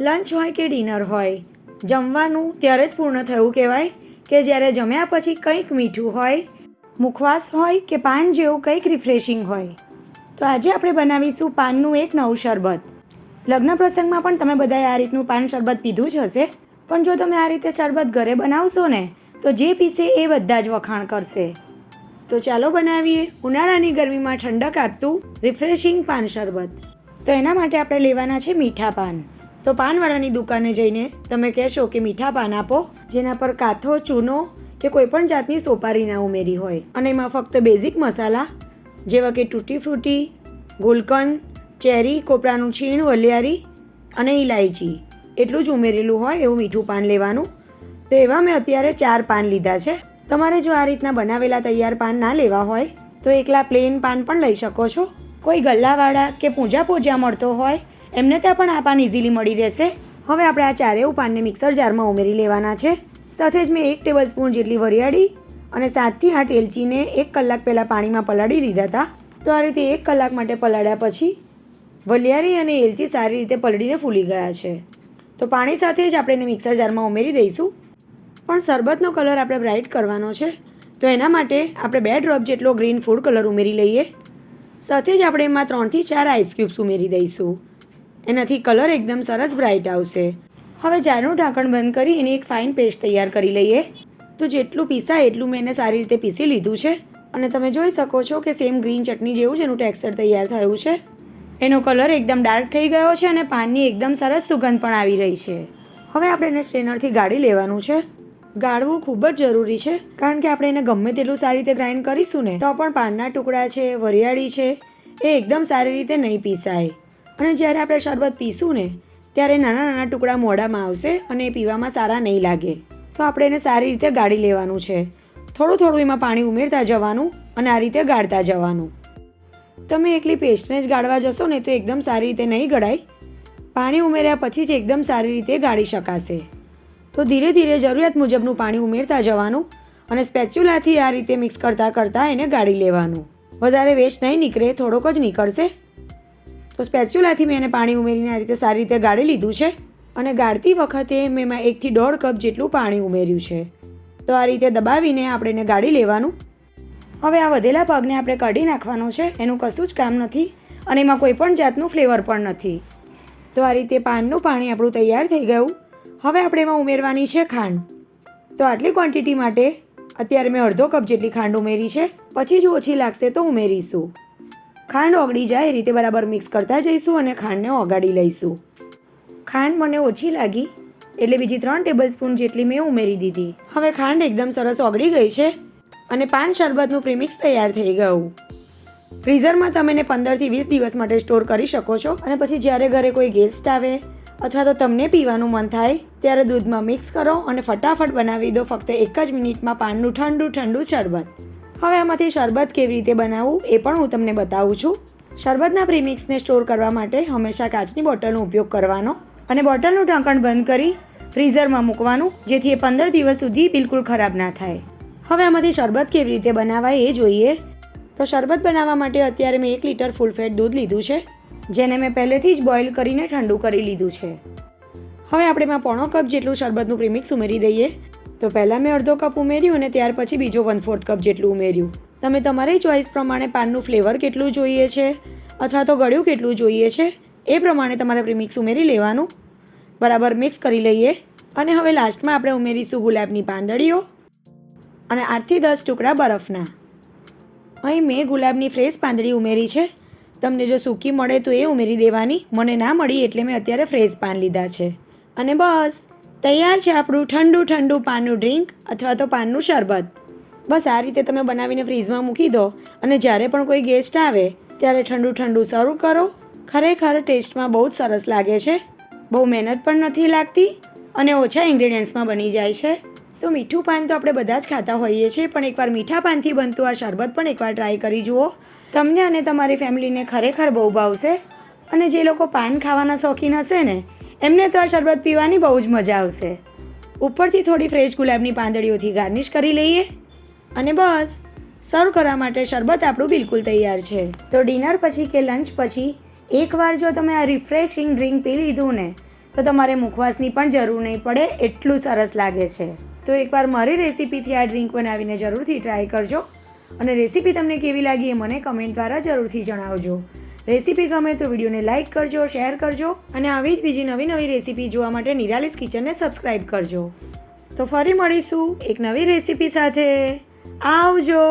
Lunch હોય કે dinner હોય, જમવાનું ત્યારે જ પૂર્ણ થયું કહેવાય કે જ્યારે જમ્યા પછી કંઈક મીઠું હોય, મુખવાસ હોય કે પાન જેવું કંઈક રિફ્રેશિંગ હોય. તો આજે આપણે બનાવીશું પાનનું એક નવું શરબત. લગ્ન પ્રસંગમાં પણ તમે બધાએ આ રીતનું પાન શરબત પીધું જ હશે. પણ જો તમે આ રીતે શરબત ઘરે બનાવશો ને, તો જે પીસે એ બધા જ વખાણ કરશે. તો ચાલો બનાવીએ ઉનાળાની ગરમીમાં ઠંડક આપતું રિફ્રેશિંગ પાન શરબત. તો એના માટે આપણે લેવાના છે મીઠા પાન. તો પાનવાળાની દુકાને જઈને તમે કહેશો કે મીઠા પાન આપો, જેના પર કાથો, ચૂનો કે કોઈ પણ જાતની સોપારી ના ઉમેરી હોય. અને એમાં ફક્ત બેઝિક મસાલા, જેવા કે તૂટી ફ્રૂટી, ગુલકંદ, ચેરી, કોપરાનું છીણ, વલિયારી અને ઇલાયચી એટલું જ ઉમેરેલું હોય એવું મીઠું પાન લેવાનું. તો એવા મેં અત્યારે ચાર પાન લીધા છે. તમારે જો આ રીતના બનાવેલા તૈયાર પાન ના લેવા હોય, તો એકલા પ્લેન પાન પણ લઈ શકો છો. કોઈ ગલ્લાવાળા કે પૂજા પૂજા મળતો હોય એમને ત્યાં પણ આ પાન ઇઝીલી મળી રહેશે. હવે આપણે આ ચારેય પાનને મિક્સર જારમાં ઉમેરી લેવાના છે. સાથે જ મેં એક ટેબલ સ્પૂન જેટલી વરિયાળી અને સાતથી આઠ એલચીને એક કલાક પહેલાં પાણીમાં પલાળી દીધા હતા. તો આ રીતે એક કલાક માટે પલાળ્યા પછી વલિયારી અને એલચી સારી રીતે પલળીને ફૂલી ગયા છે. તો પાણી સાથે જ આપણે એને મિક્સર જારમાં ઉમેરી દઈશું. પણ શરબતનો કલર આપણે બ્રાઇટ કરવાનો છે. તો એના માટે આપણે બે ડ્રોપ જેટલો ગ્રીન ફૂડ કલર ઉમેરી લઈએ. સાથે જ આપણે એમાં ત્રણથી ચાર આઈસ ક્યુબ્સ ઉમેરી દઈશું. એનાથી કલર એકદમ સરસ બ્રાઇટ આવશે. હવે જારનું ઢાંકણ બંધ કરી એની એક ફાઇન પેસ્ટ તૈયાર કરી લઈએ. તો જેટલું પીસાય એટલું મેં એને સારી રીતે પીસી લીધું છે. અને તમે જોઈ શકો છો કે સેમ ગ્રીન ચટણી જેવું જ એનું ટેક્સચર તૈયાર થયું છે. એનો કલર એકદમ ડાર્ક થઈ ગયો છે અને પાનની એકદમ સરસ સુગંધ પણ આવી રહી છે. હવે આપણે એને સ્ટ્રેનરથી ગાળી લેવાનું છે. ગાળવું ખૂબ જ જરૂરી છે, કારણ કે આપણે એને ગમે તેટલું સારી રીતે ગ્રાઇન્ડ કરીશું ને, તો પણ પાનના ટુકડા છે, વરિયાળી છે, એ એકદમ સારી રીતે નહીં પીસાય. અને જ્યારે આપણે શરબત પીશું ને, ત્યારે નાના નાના ટુકડા મોઢામાં આવશે અને એ પીવામાં સારા નહીં લાગે. તો આપણે એને સારી રીતે ગાળી લેવાનું છે. થોડું થોડું એમાં પાણી ઉમેરતા જવાનું અને આ રીતે ગાળતા જવાનું. તમે એકલી પેસ્ટને જ ગાળવા જશો ને તો એકદમ સારી રીતે નહીં ગળાય. પાણી ઉમેર્યા પછી જ એકદમ સારી રીતે ગાળી શકાશે. તો ધીરે ધીરે જરૂરિયાત મુજબનું પાણી ઉમેરતા જવાનું અને સ્પેચ્યુલાથી આ રીતે મિક્સ કરતાં કરતાં એને ગાળી લેવાનું. વધારે વેસ્ટ નહીં નીકળે, થોડોક જ નીકળશે. તો સ્પેચ્યુલાથી મેં એને પાણી ઉમેરીને આ રીતે સારી રીતે ગાળી લીધું છે. અને ગાળતી વખતે મેં એમાં એકથી દોઢ કપ જેટલું પાણી ઉમેર્યું છે. તો આ રીતે દબાવીને આપણે એને ગાળી લેવાનું. હવે આ વધેલા ભાગને આપણે કાઢી નાખવાનો છે. એનું કશું જ કામ નથી અને એમાં કોઈ પણ જાતનું ફ્લેવર પણ નથી. તો આ રીતે પાનનું પાણી આપણું તૈયાર થઈ ગયું. હવે આપણે એમાં ઉમેરવાની છે ખાંડ. તો આટલી ક્વોન્ટિટી માટે અત્યારે મેં અડધો કપ જેટલી ખાંડ ઉમેરી છે. પછી જો ઓછી લાગશે તો ઉમેરીશું. ખાંડ ઓગળી જાય એ રીતે બરાબર મિક્સ કરતા જઈશું અને ખાંડને ઓગાળી લઈશું. ખાંડ મને ઓછી લાગી, એટલે બીજી ત્રણ ટેબલ સ્પૂન જેટલી મેં ઉમેરી દીધી. હવે ખાંડ એકદમ સરસ ઓગળી ગઈ છે અને પાન શરબતનું પ્રીમિક્સ તૈયાર થઈ ગયું. ફ્રીઝરમાં તમે એને પંદરથી વીસ દિવસ માટે સ્ટોર કરી શકો છો અને પછી જ્યારે ઘરે કોઈ ગેસ્ટ આવે અથવા તો તમને પીવાનું મન થાય, ત્યારે દૂધમાં મિક્સ કરો અને ફટાફટ બનાવી દો ફક્ત એક જ મિનિટમાં પાનનું ઠંડુ ઠંડુ શરબત. હવે આમાંથી શરબત કેવી રીતે બનાવવું એ પણ હું તમને બતાવું છું. શરબતના પ્રીમિક્સને સ્ટોર કરવા માટે હંમેશા કાચની બોટલનો ઉપયોગ કરવાનો અને બોટલનું ઢાંકણ બંધ કરી ફ્રીઝરમાં મૂકવાનું, જેથી એ પંદર દિવસ સુધી બિલકુલ ખરાબ ના થાય. હવે આમાંથી શરબત કેવી રીતે બનાવાય એ જોઈએ. તો શરબત બનાવવા માટે અત્યારે મેં એક લીટર ફૂલ ફેટ દૂધ લીધું છે, જેને મેં પહેલેથી જ બોઇલ કરીને ઠંડુ કરી લીધું છે. હવે આપણે એમાં પોણો કપ જેટલું શરબતનું પ્રીમિક્સ ઉમેરી દઈએ. તો પહેલાં મેં અડધો કપ ઉમેર્યું અને ત્યાર પછી બીજો વન ફોર્થ કપ જેટલું ઉમેર્યું. તમે તમારી ચોઈસ પ્રમાણે પાનનું ફ્લેવર કેટલું જોઈએ છે? અથવા તો ગળ્યું કેટલું જોઈએ છે? એ પ્રમાણે તમારે પ્રીમિક્સ ઉમેરી લેવાનું. બરાબર મિક્સ કરી લઈએ. અને હવે લાસ્ટમાં આપણે ઉમેરીશું ગુલાબની પાંદડીઓ. અને આઠથી દસ ટુકડા બરફના. અહીં મેં ગુલાબની ફ્રેશ પાંદડી ઉમેરી છે. તમને જો સૂકી મળે તો એ ઉમેરી દેવાની. મને ના મળી એટલે મેં અત્યારે ફ્રેશ પાન લીધા છે. અને બસ. તૈયાર છે આપણું ઠંડુ ઠંડુ પાનનું ડ્રિંક અથવા તો પાનનું શરબત. બસ આ રીતે તમે બનાવીને ફ્રીઝમાં મૂકી દો અને જ્યારે પણ કોઈ ગેસ્ટ આવે, ત્યારે ઠંડુ ઠંડુ સર્વ કરો. ખરેખર ટેસ્ટમાં બહુ જ સરસ લાગે છે. બહુ મહેનત પણ નથી લાગતી અને ઓછા ઇન્ગ્રેડિયન્ટ્સમાં બની જાય છે. તો મીઠું પાન તો આપણે બધા જ ખાતા હોઈએ છીએ, પણ એકવાર મીઠા પાનથી બનતું આ શરબત પણ એકવાર ટ્રાય કરી જુઓ. તમને અને તમારી ફેમિલીને ખરેખર બહુ ભાવશે અને જે લોકો પાન ખાવાના શોખીન હશે ને એમને તો આ શરબત પીવાની બહુ જ મજા આવશે. ઉપરથી થોડી ફ્રેશ ગુલાબની પાંદડીઓથી ગાર્નિશ કરી લઈએ અને બસ, સર્વ કરવા માટે શરબત આપણું બિલકુલ તૈયાર છે. તો ડિનર પછી કે લંચ પછી, એકવાર જો તમે આ રિફ્રેશિંગ ડ્રિંક પી લીધું ને, તો તમારે મુખવાસની પણ જરૂર નહીં પડે, એટલું સરસ લાગે છે. તો એકવાર મારી રેસીપીથી આ ડ્રિંક બનાવીને જરૂરથી ટ્રાય કરજો. અને રેસીપી તમને કેવી લાગી એ મને કમેન્ટ દ્વારા જરૂરથી જણાવજો. રેસીપી ગમે તો વિડીયોને લાઇક કરજો, શેર કરજો અને આવી જ બીજી નવી નવી રેસીપી જોવા માટે નિરાલીસ કિચનને સબસ્ક્રાઈબ કરજો. તો ફરી મળીશું એક નવી રેસીપી સાથે. આવજો!